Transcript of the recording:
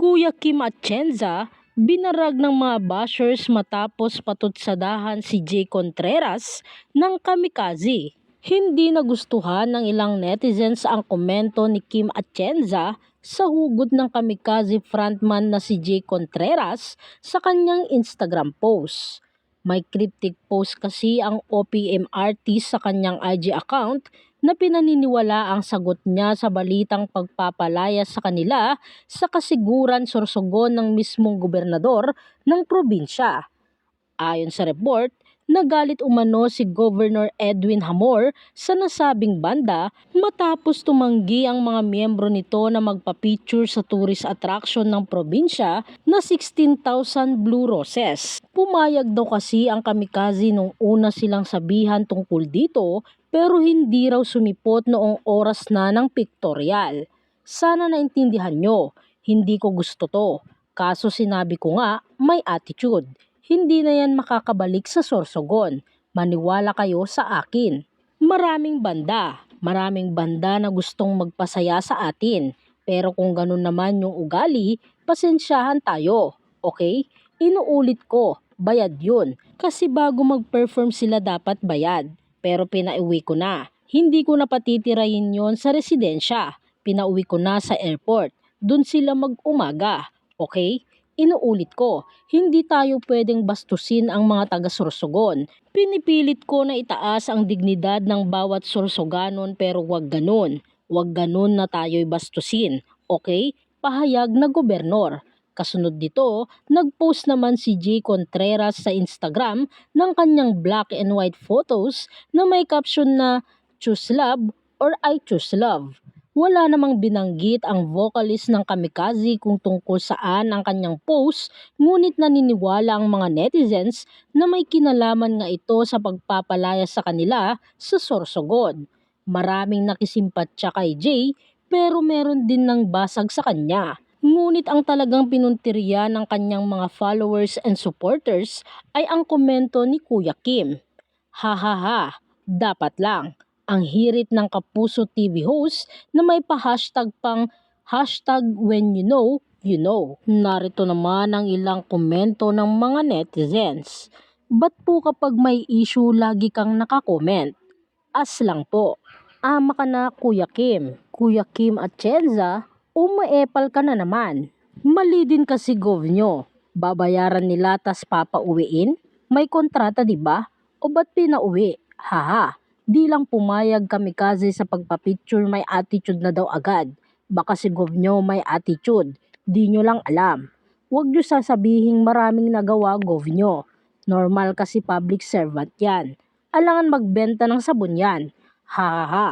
Kuya Kim Atienza, binarag ng mga bashers matapos patutsadahan si Jay Contreras ng kamikaze. Hindi nagustuhan ng ilang netizens ang komento ni Kim Atienza sa hugot ng kamikaze frontman na si Jay Contreras sa kanyang Instagram post. May cryptic post kasi ang OPM artist sa kanyang IG account na pinaniniwala ang sagot niya sa balitang pagpapalaya sa kanila sa kasiguran sorsogon ng mismong gobernador ng probinsya. Ayon sa report, nagalit umano si Governor Edwin Hamor sa nasabing banda matapos tumanggi ang mga miyembro nito na magpa-picture sa tourist attraction ng probinsya na 16,000 Blue Roses. Pumayag daw kasi ang kamikaze nung una silang sabihan tungkol dito pero hindi raw sumipot noong oras na ng pictorial. Sana naintindihan nyo, hindi ko gusto to. Kaso sinabi ko nga, may attitude hindi na yan makakabalik sa Sorsogon. Maniwala kayo sa akin. Maraming banda, maraming banda na gustong magpasaya sa atin. Pero kung ganun naman yung ugali, pasensyahan tayo. Okay? Inuulit ko, bayad yun. Kasi bago mag-perform sila dapat bayad. Pero pinaiwi ko na. Hindi ko na patitirahin yon sa residensya. Pinauwi ko na sa airport. Doon sila mag-umaga. Okay? Inuulit ko, hindi tayo pwedeng bastusin ang mga taga-Sorsogon. Pinipilit ko na itaas ang dignidad ng bawat Sorsoganon pero wag ganun. Wag ganun na tayo'y bastusin. Okay? Pahayag na gobernor. Kasunod dito, nag-post naman si Jay Contreras sa Instagram ng kanyang black and white photos na may caption na Choose Love or I Choose Love. Wala namang binanggit ang vocalist ng Kamikaze kung tungkol saan ang kanyang post, ngunit naniniwala ang mga netizens na may kinalaman nga ito sa pagpapalaya sa kanila sa Sorsogon. Maraming nakisimpatya kay Jay pero meron din ng basag sa kanya. Ngunit ang talagang pinuntirya ng kanyang mga followers and supporters ay ang komento ni Kuya Kim. Ha ha ha, dapat lang ang hirit ng Kapuso TV host na may pa-hashtag pang hashtag when you know, you know. Narito naman ang ilang komento ng mga netizens. Ba't po kapag may issue lagi kang nakakomment? As lang po. Ama ka na Kuya Kim. Kuya Kim at Chenza, o maepal ka na naman. Mali din kasi gov nyo. Babayaran nila tas papauwiin? May kontrata ba? O ba't pinauwi? Haha. Di lang pumayag kamikaze sa pagpapicture may attitude na daw agad. Baka si Gov nyo may attitude. Di nyo lang alam. Huwag nyo sasabihin maraming nagawa Gov nyo. Normal kasi public servant yan. Alangan magbenta ng sabon yan. Ha ha ha.